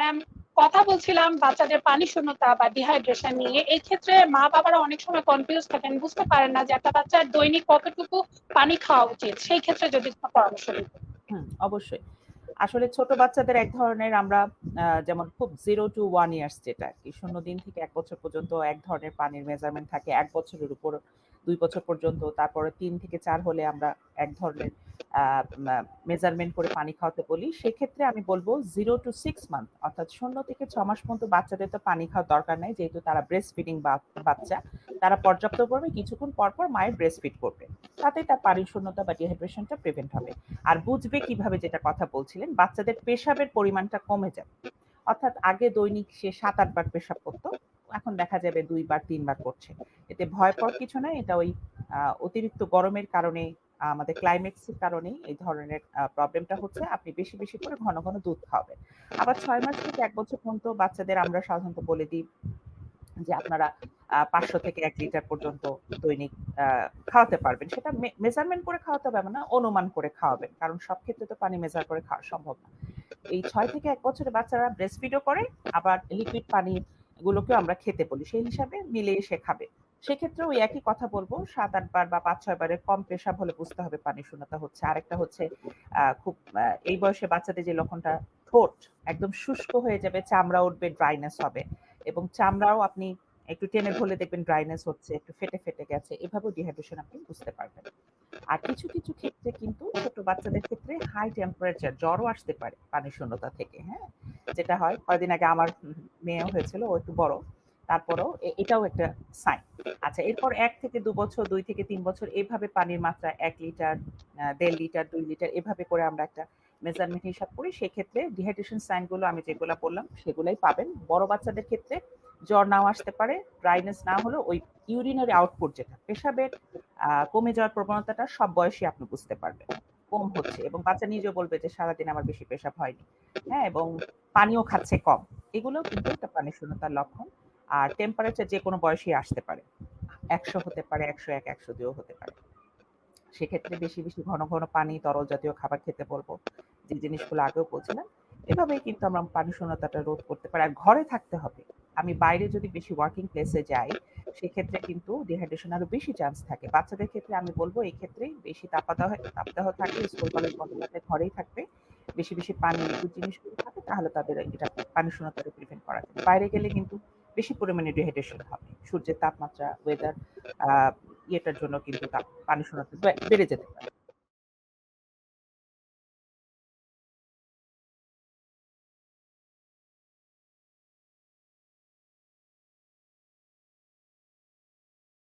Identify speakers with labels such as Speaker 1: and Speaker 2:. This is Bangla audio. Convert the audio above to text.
Speaker 1: ম্যাম কথা বলছিলাম বাচ্চাদের পানি শূন্যতা বা ডিহাইড্রেশন নিয়ে। এই ক্ষেত্রে মা বাবারা অনেক সময় কনফিউজ থাকেন, বুঝতে পারেন না যে একটা বাচ্চার দৈনিক কতটুকু পানি খাওয়া উচিত। সেই ক্ষেত্রে যদি পরামর্শ দিতেন।
Speaker 2: অবশ্যই। আসলে ছোট বাচ্চাদের এক ধরনের আমরা যেমন খুব জিরো টু ওয়ান ইয়ার্স যেটা কি, শূন্য দিন থেকে এক বছর পর্যন্ত এক ধরনের পানির মেজারমেন্ট থাকে। এক বছরের উপর, দুই বছর পর্যন্ত, তারপরে তিন থেকে চার হলে আমরা এক ধরনের মেজারমেন্ট করে পানি খাওয়াতে বলি, সেক্ষেত্রে আমি বলব জিরো টু সিক্স মান্থ অর্থাৎ শূন্য থেকে ছ মাস পর্যন্ত বাচ্চাদের তো পানি খাওয়ার দরকার নাই, যেহেতু তারা ব্রেস্ট ফিডিং বাচ্চা, তারা পর্যাপ্ত পড়বে কিছুক্ষণ পর পর মায়ের ব্রেস্ট ফিড করবে তাতে তার পানির শূন্যতা বা ডিহাইড্রেশনটা প্রিভেন্ট হবে। আর বুঝবে কীভাবে যেটা কথা বলছিলেন, বাচ্চাদের পেশাবের পরিমাণটা কমে যাবে। অর্থাৎ আগে দৈনিক সে সাত আটবার পেশাব করতো, এখন দেখা যাবে দুইবার তিনবার করছে। এতে ভয় পাওয়ার কিছু নয় এটা ওই অতিরিক্ত গরমের কারণে আমাদের ক্লাইমেক্সের কারণেই এই ধরনের প্রবলেমটা হচ্ছে। আপনি বেশি বেশি করে ঘন ঘন দুধ খাওয়াবেন। আবার ছয় মাস থেকে এক বছর পর্যন্ত বাচ্চাদের আমরা সাধারণত বলে দিই যে আপনারা পাঁচশো থেকে এক লিটার পর্যন্ত দৈনিক খাওয়াতে পারবেন। সেটা মেজারমেন্ট করে খাওয়াতে হবে না, অনুমান করে খাওয়াবেন। কারণ সব ক্ষেত্রে তো পানি মেজার করে খাওয়া সম্ভব না। এই ছয় থেকে এক বছরের বাচ্চারা ব্রেস্ট ফিডও করে, আবার লিকুইড পানি গুলোকেও আমরা খেতে বলি। সেই হিসাবে মিলে এসে খাবে। সেক্ষেত্রে ওই একই কথা বলব। সাত আটবার বা পাঁচ, ছয় বারের কম পেশাব হলে বুঝতে হবে পানি শূন্যতা হচ্ছে। আরেকটা হচ্ছে খুব এই বয়সে বাচ্চাদের যে লক্ষণটা, ঠোঁট একদম শুষ্ক হয়ে যাবে, চামড়া উঠবে, ড্রাইনেস হবে এবং চামড়াও আপনি একটু টেনে ধরলে দেখবেন ড্রাইনেস হচ্ছে, একটু ফেটে ফেটে গেছে। এভাবেও ডিহাইড্রেশন আপনি বুঝতে পারবেন। আর কিছু কিছু ক্ষেত্রে কিন্তু ছোট বাচ্চাদের ক্ষেত্রে হাই টেম্পারেচার জ্বরও আসতে পারে পানি শূন্যতা থেকে হ্যাঁ? যেটা হয় কয়েকদিন আগে আমার মেয়েও হয়েছিল, ও একটু বড়। তারপরও এটাও একটা সাইন আচ্ছা এরপর এক থেকে দু বছর, দুই থেকে তিন বছর এভাবে পানির মাত্রা এক লিটার দেড় লিটার, দুই লিটার এভাবে করে আমরা একটা মেজারমেন্ট হিসাব করি। সেক্ষেত্রে ডিহাইড্রেশন সাইনগুলো আমি যেগুলো বললাম সেগুলাই পাবেন। বড় বাচ্চাদের ক্ষেত্রে জ্বর নাও আসতে পারে ড্রাইনেস না হলেও ওই ইউরিনারি আউটপুট যেটা, পেশাবের কমে যাওয়ার প্রবণতাটা সব বয়সে আপনি বুঝতে পারবেন। কম হচ্ছে এবং বাচ্চা নিজেও বলবে যে সারাদিন আমার বেশি পেশাব হয়নি। হ্যাঁ এবং পানিও খাচ্ছে কম। এগুলোও কিন্তু একটা পানি শূন্যতার লক্ষণ। আর টেম্পারেচার যে কোনো বয়সে আসতে পারে। একশো হতে পারে, একশো এক, একশো দুইও হতে পারে। সেক্ষেত্রে বেশি বেশি ঘন ঘন পানি, তরল জাতীয় খাবার খেতে বলব। যে জিনিসগুলো আগেও বলছিলাম, এভাবেই কিন্তু আমরা পানি শূন্যতাটা রোধ করতে পারি। আর ঘরে থাকতে হবে। আমি বাইরে যদি বেশি ওয়ার্কিং প্লেসে যাই, সেক্ষেত্রে কিন্তু ডিহাইড্রেশন আরও বেশি চান্স থাকে। বাচ্চাদের ক্ষেত্রে আমি বলব, এই ক্ষেত্রে বেশি তাপদাহ তাপদাহ থাকলে স্কুল কলেজ বন্ধ থাকলে, ঘরেই থাকবে। বেশি বেশি পানি, জিনিসগুলো থাকে, তাহলে তাদের এটা পানি শূন্যতাটা প্রিভেন্ট করা যাবে বাইরে গেলে কিন্তু বেশি পরিমাণে ডিহাইড্রেশন হবে। সূর্যের তাপমাত্রা ওয়েদার ইয়েটার জন্য কিন্তু পানি শোনাতে বেড়ে যেতে পারে।